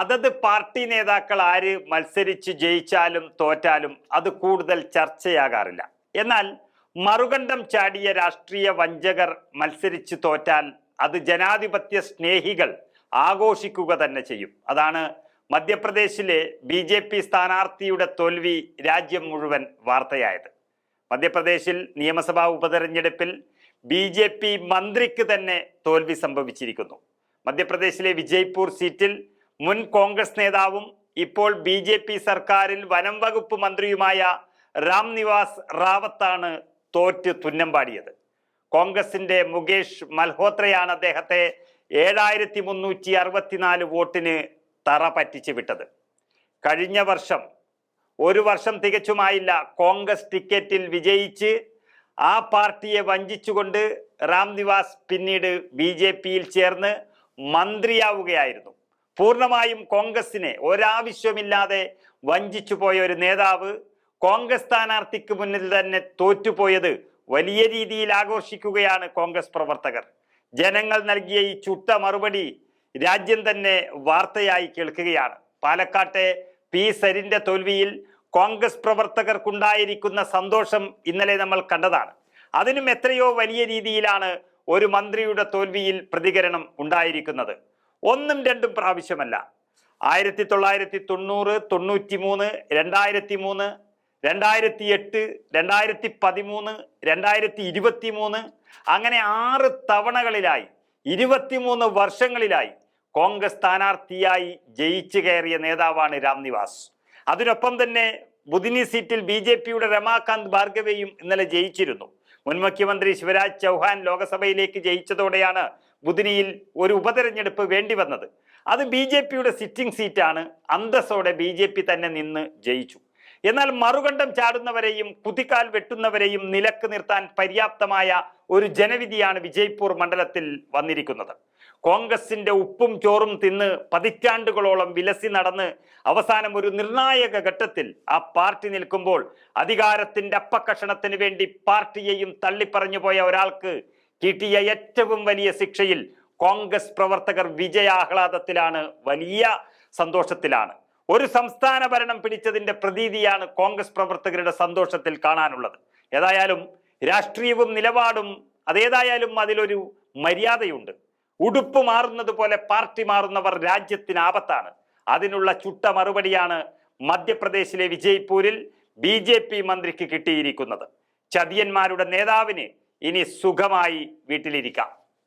അതത് പാർട്ടി നേതാക്കൾ ആര് മത്സരിച്ച് ജയിച്ചാലും തോറ്റാലും അത് കൂടുതൽ ചർച്ചയാകാറില്ല. എന്നാൽ മറുകണ്ഠം ചാടിയ രാഷ്ട്രീയ വഞ്ചകർ മത്സരിച്ച് തോറ്റാൽ അത് ജനാധിപത്യ സ്നേഹികൾ ആഘോഷിക്കുക തന്നെ ചെയ്യും. അതാണ് മധ്യപ്രദേശിലെ ബി ജെ പി സ്ഥാനാർത്ഥിയുടെ തോൽവി രാജ്യം മുഴുവൻ വാർത്തയായത്. മധ്യപ്രദേശിൽ നിയമസഭാ ഉപതെരഞ്ഞെടുപ്പിൽ ബി ജെ പി മന്ത്രിക്ക് തന്നെ തോൽവി സംഭവിച്ചിരിക്കുന്നു. മധ്യപ്രദേശിലെ വിജയ്പൂർ സീറ്റിൽ മുൻ കോൺഗ്രസ് നേതാവും ഇപ്പോൾ ബി ജെ പി സർക്കാരിൽ വനം വകുപ്പ് മന്ത്രിയുമായ രാം നിവാസ് റാവത്താണ് തോറ്റ് തുന്നമ്പാടിയത് കോൺഗ്രസിന്റെ മുകേഷ് മൽഹോത്രയാണ് അദ്ദേഹത്തെ ഏഴായിരത്തി മുന്നൂറ്റി അറുപത്തിനാല് വോട്ടിന് തറ പറ്റിച്ചു വിട്ടത്. കഴിഞ്ഞ വർഷം ഒരു വർഷം തികച്ചുമായില്ല കോൺഗ്രസ് ടിക്കറ്റിൽ വിജയിച്ച് ആ പാർട്ടിയെ വഞ്ചിച്ചുകൊണ്ട് രാം നിവാസ് പിന്നീട് ബി ജെ പിയിൽ ചേർന്ന് മന്ത്രിയാവുകയായിരുന്നു. പൂർണമായും കോൺഗ്രസിനെ ഒരാവശ്യമില്ലാതെ വഞ്ചിച്ചു പോയ ഒരു നേതാവ് കോൺഗ്രസ് സ്ഥാനാർത്ഥിക്ക് മുന്നിൽ തന്നെ തോറ്റുപോയത് വലിയ രീതിയിൽ ആഘോഷിക്കുകയാണ് കോൺഗ്രസ് പ്രവർത്തകർ. ജനങ്ങൾ നൽകിയ ഈ ചുട്ട മറുപടി രാജ്യം തന്നെ വാർത്തയായി കേൾക്കുകയാണ്. പാലക്കാട്ടെ പി സരിന്റെ തോൽവിയിൽ കോൺഗ്രസ് പ്രവർത്തകർക്കുണ്ടായിരിക്കുന്ന സന്തോഷം ഇന്നലെ നമ്മൾ കണ്ടതാണ്. അതിനും എത്രയോ വലിയ രീതിയിലാണ് ഒരു മന്ത്രിയുടെ തോൽവിയിൽ പ്രതികരണം ഉണ്ടായിരിക്കുന്നത്. ഒന്നും രണ്ടും പ്രാവശ്യമല്ല. ആയിരത്തി തൊള്ളായിരത്തി തൊണ്ണൂറ് തൊണ്ണൂറ്റി മൂന്ന് രണ്ടായിരത്തി മൂന്ന് രണ്ടായിരത്തി എട്ട് രണ്ടായിരത്തി പതിമൂന്ന് രണ്ടായിരത്തി ഇരുപത്തി മൂന്ന് അങ്ങനെ ആറ് തവണകളിലായി ഇരുപത്തിമൂന്ന് വർഷങ്ങളിലായി കോൺഗ്രസ് സ്ഥാനാർത്ഥിയായി ജയിച്ചു കയറിയ നേതാവാണ് രാംനിവാസ്. അതിനൊപ്പം തന്നെ ബുധിനി സീറ്റിൽ ബി ജെ പിയുടെ രമാകാന്ത് ഭാർഗവേയും ഇന്നലെ ജയിച്ചിരുന്നു. മുൻ മുഖ്യമന്ത്രി ശിവരാജ് ചൗഹാൻ ലോക്സഭയിലേക്ക് ജയിച്ചതോടെയാണ് ബുധിനിയിൽ ഒരു ഉപതെരഞ്ഞെടുപ്പ് വേണ്ടി വന്നത്. അത് ബി ജെ പിയുടെ സിറ്റിംഗ് സീറ്റാണ്. അന്തസ്സോടെ ബി ജെ പി തന്നെ നിന്ന് ജയിച്ചു. എന്നാൽ മറുകണ്ഠം ചാടുന്നവരെയും കുതിക്കാൽ വെട്ടുന്നവരെയും നിലയ്ക്ക് നിർത്താൻ പര്യാപ്തമായ ഒരു ജനവിധിയാണ് വിജയ്പൂർ മണ്ഡലത്തിൽ വന്നിരിക്കുന്നത്. കോൺഗ്രസിന്റെ ഉപ്പും ചോറും തിന്ന് പതിറ്റാണ്ടുകളോളം വിലസി നടന്ന് അവസാനം ഒരു നിർണായക ഘട്ടത്തിൽ ആ പാർട്ടി നിൽക്കുമ്പോൾ അധികാരത്തിന്റെ അപ്പക്കഷണത്തിന് വേണ്ടി പാർട്ടിയെയും തള്ളിപ്പറഞ്ഞു പോയ ഒരാൾക്ക് കിട്ടിയ ഏറ്റവും വലിയ ശിക്ഷയിൽ കോൺഗ്രസ് പ്രവർത്തകർ വിജയാഹ്ലാദത്തിലാണ് വലിയ സന്തോഷത്തിലാണ്. ഒരു സംസ്ഥാന ഭരണം പിടിച്ചതിന്റെ പ്രതീതിയാണ് കോൺഗ്രസ് പ്രവർത്തകരുടെ സന്തോഷത്തിൽ കാണാനുള്ളത്. ഏതായാലും രാഷ്ട്രീയവും നിലപാടും അതേതായാലും അതിലൊരു മര്യാദയുണ്ട്. ഉടുപ്പ് മാറുന്നത് പോലെ പാർട്ടി മാറുന്നവർ രാജ്യത്തിന് ആപത്താണ്. അതിനുള്ള ചുട്ട മറുപടിയാണ് മധ്യപ്രദേശിലെ വിജയ്പൂരിൽ ബി മന്ത്രിക്ക് കിട്ടിയിരിക്കുന്നത്. ചതിയന്മാരുടെ നേതാവിന് ഇനി സുഖമായി വീട്ടിലിരിക്കാം.